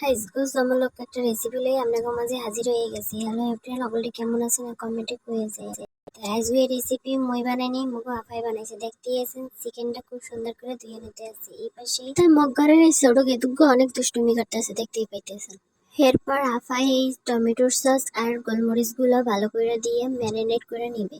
আজকে জমলক একটা রেসিপি লই আপনাদের মাঝে হাজির হয়ে গেছি। হ্যালো এভরিওয়ান সকলে কেমন আছেন? কমেন্টে কয়ে যায় আজকে এই রেসিপি মই বানাইনি, মুগো আফাই বানাইছে। দেখতে আছেন চিকেনটা খুব সুন্দর করে ধুয়ে নিতে আছে। এই পাশে তার মগগারের এই ছোট গেতুগ্গো অনেক দুষ্টুমি করতেছে, দেখতেই পাইতেছেন। এরপর আফাই এই টমেটোর সস আর গোলমরিচগুলো ভালো করে দিয়ে ম্যারিনেট করে নিবে।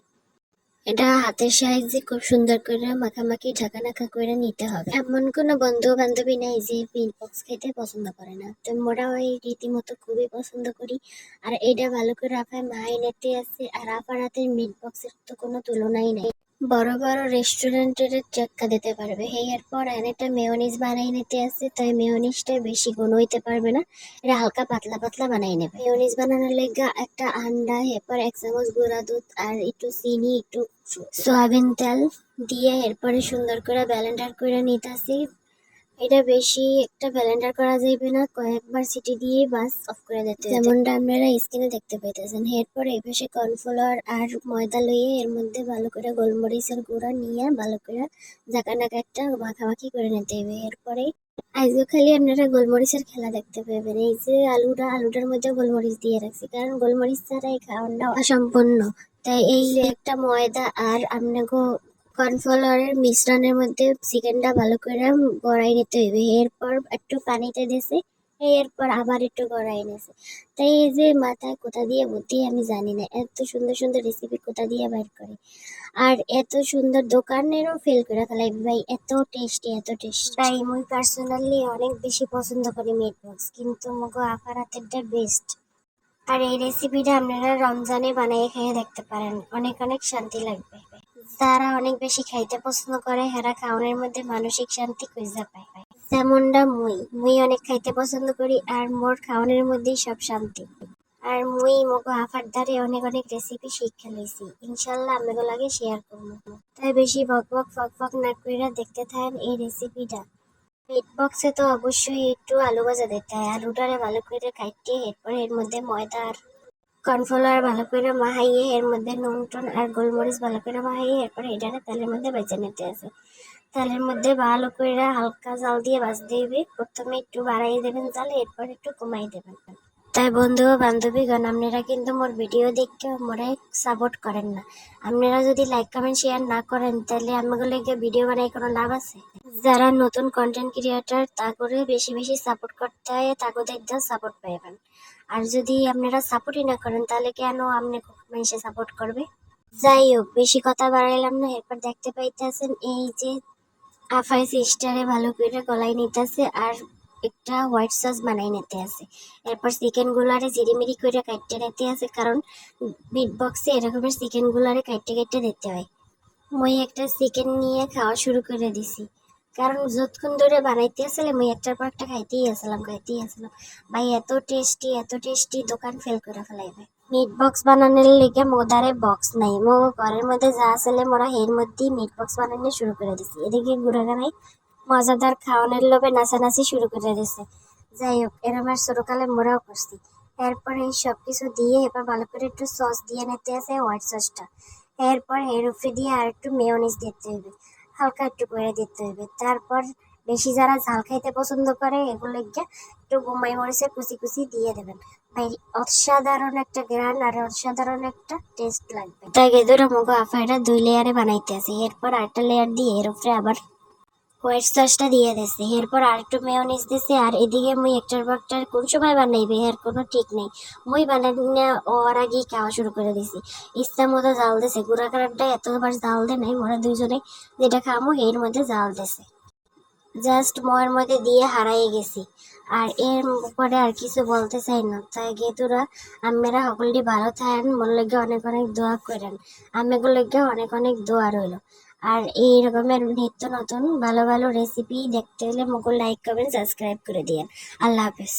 এটা হাতের সাহায্যে খুব সুন্দর করে মাখামাখি ঢাকা নাকা করে নিতে হবে। এমন কোনো বন্ধু বান্ধবী নাই যে মিট বক্স খেতে পছন্দ করে না। তো মোরাও ওই রীতিমতো খুবই পছন্দ করি। আর এটা ভালো করে আপায় মায়ের নেতে আছে, আর আপার হাতের মিট বক্সের তো কোনো তুলনাই নাই। বড় বড় রেস্টুরেন্টের চাক্কা দিতে পারবে। এরপর একটা মেয়নিজ বানাই নিতে আছে তাই মেয়নিজটা বেশি গুণ হইতে পারবে না। এটা হালকা পাতলা পাতলা বানাই নেবে। মেয়নিজ বানানোর লেগা একটা আন্ডা, এরপর এক চামচ গুঁড়া দুধ আর একটু চিনি, একটু সয়াবিন তেল দিয়ে এরপরে সুন্দর করে ব্যালেন্ডার করে নিতেছি এটা বেশি একটা ব্যালেন্ডার করা যাইবে না, কয়েকবার সিটি দিয়ে বাস অফ করে দিতে যেমনটা আপনারা স্ক্রিনে দেখতে পাইতেছেন। এরপর এই পাশে কর্নফ্লাওয়ার আর ময়দা লইয়ে এর মধ্যে ভালো করে গোলমরিচের গুঁড়া নিয়ে ভালো করে নাকা একটা মাখামাখি করে নিতে হবে এরপরে আজকে খালি আপনারা গোলমরিচের খেলা দেখতে পাবেন এই যে আলুটা, আলুটার মধ্যে গোলমরিচ দিয়ে রাখছি। কারণ গোলমরিচ ছাড়া এই খাওয়ানটা অসম্পূর্ণ। তাই এই একটা ময়দা আর আপনাকে কর্নফ্লাওয়ারের মিশ্রণের মধ্যে চিকেনটা ভালো করে গড়াই নিতে হইবে। এরপর একটু পানিতে দিয়েছে এরপর আবার একটু গড়াই নিয়েছে তাই এই যে মাথায় কোথা দিয়ে বুদ্ধি আমি জানি না, এত সুন্দর সুন্দর রেসিপি কোথা দিয়ে বাইর করে। আর এত সুন্দর দোকানেরও ফেল করে ফেলাই, ভাই, এত টেস্টি এত টেস্টি তাই মুই পার্সোনালি অনেক বেশি পছন্দ করি মিট বক্স কিন্তু মগো আফার হাতেরটা বেস্ট আর এই রেসিপিটা আপনারা রমজানে বানিয়ে খেয়ে দেখতে পারেন, অনেক অনেক শান্তি লাগবে। যারা অনেক বেশি খাইতে পছন্দ করে, হেরা খাওয়ানোর মধ্যে মানসিক শান্তি খুঁজে পায়। যেমনটা মুই মুই অনেক খাইতে পছন্দ করি আর মোর খাওয়ানোর মধ্যেই সব শান্তি। আর মুই মগো আফার দ্বারে অনেক অনেক রেসিপি শিক্ষা লইছি ইনশাল্লাহ আমাকে লাগে শেয়ার করব। তাই বেশি বক বক ফক ফক না কইরা দেখতে থাকেন এই রেসিপিটা মিট বক্সে তো অবশ্যই একটু আলু ভাজা দিতে হয় আলুটারে ভালো করে কাটিয়ে এরপরে এর মধ্যে ময়দা আর কর্নফ্লাওয়ার ভালো করে মাহাইয়ে এর মধ্যে নুন, টুন আর গোলমরিচ ভালো করে মাহাইয়ে এরপর এটাকে তেলের মধ্যে বেঁচে নিতে আছে। তেলের মধ্যে ভালো করে হালকা জাল দিয়ে ভাজতে হবে। প্রথমে একটু বাড়াই দেবেন জাল, এরপর একটু কমাই দেবেন। তাই বন্ধু ও বান্ধবীগণ, আপনারা কিন্তু মোর ভিডিও দেখে মোরে সাপোর্ট করেন না। আপনারা যদি লাইক কমেন্ট শেয়ার না করেন, তাহলে আমাগুলোকে ভিডিও বানাই কোনো লাভ আছে? যারা নতুন কন্টেন্ট ক্রিয়েটার তা করে বেশি বেশি সাপোর্ট করতে হয় তাকে দেখতে সাপোর্ট পাইবেন। আর যদি আপনারা সাপোর্টই না করেন, তাহলে কেন আপনি মানুষে সাপোর্ট করবে? যাই হোক, বেশি কথা বাড়াইলাম না, এরপর দেখতে পাইতেছেন, এই যে আফাই সিস্টারে ভালো করে গলায় নিতেছে, আর একটা হোয়াইট সস বানাই নিতে আছে। এরপর চিকেন গুলারে জিরিমিরি করে কাটতে নিতে আছে, কারণ মিট বক্সে এরকমের চিকেন গুলারে কাটতে কাটতে দিতে হয়। মই একটা চিকেন নিয়ে খাওয়া শুরু করে দিছি। কারণ যতক্ষণ ধরে বানাইতে আসলে মই একটার পর একটা খাইতেই আসলাম খাইতেই আসলাম। ভাই, এত টেস্টি এত টেস্টি দোকান ফেল করে ফেলাইবে। মিট বক্স বানানোর লেগে মোদারে বক্স নাই। মো ঘরের মধ্যে যা আসলে মোরা এর মধ্যেই মিট বক্স বানানো শুরু করে দিছি। এদিকে গুড়াগানাই মজাদার খাওয়ানোর লোভে নাচানাচি শুরু করে দিছে। যাই হোক এরম আর ছোটকালে মোরাও করছি। এরপর এই সব কিছু দিয়ে এবার ভালো করে একটু সস দিয়ে নিতে আছে হোয়াইট সসটা এরপর এর উপরে দিয়ে আর একটু মেয়নিজ দিতে হবে। হালকা একটু করে দিতে হবে। তারপর বেশি যারা ঝাল খাইতে পছন্দ করে এগুলো গিয়ে একটু বোম্বাই মরিচের কুচি কুচি দিয়ে দেবেন। ভাই, অসাধারণ একটা গ্রান আর অসাধারণ একটা টেস্ট লাগবে। তাই গেদুরা মুগো আফাইটা দুই লেয়ারে বানাইতে আছে। এরপর আরেকটা লেয়ার দিয়ে এর উপরে আবার হোয়াইট সসটা দিয়ে দিছে এরপর আর একটু মেয়নিজ দিছে আর এদিকে মুই একটার পর একটার কোন সময় বানাইবে এর কোনো ঠিক নেই। মুই বানাই ওর আগেই খাওয়া শুরু করে দিছি ইচ্ছা মতো জাল দিছে গুড়া কারারটা এতবার জাল দে নাই মোরা দুইজনে যেটা খামো এর মধ্যে জাল দিছে জাস্ট ময়ের মধ্যে দিয়ে হারাই গেছি। আর এর উপরে আর কিছু বলতে চাই না। তাই গেতুরা আমেরা সকলটি ভালো থাকেন লেগে অনেক অনেক দোয়া করেন। আমেগুলো লেগে অনেক অনেক দোয়া রইল। আর এই রকমের নিত্য নতুন ভালো ভালো রেসিপি দেখতে হলে মুকুল লাইক কমেন্ট সাবস্ক্রাইব করে দিয়েন। আল্লাহ হাফেজ।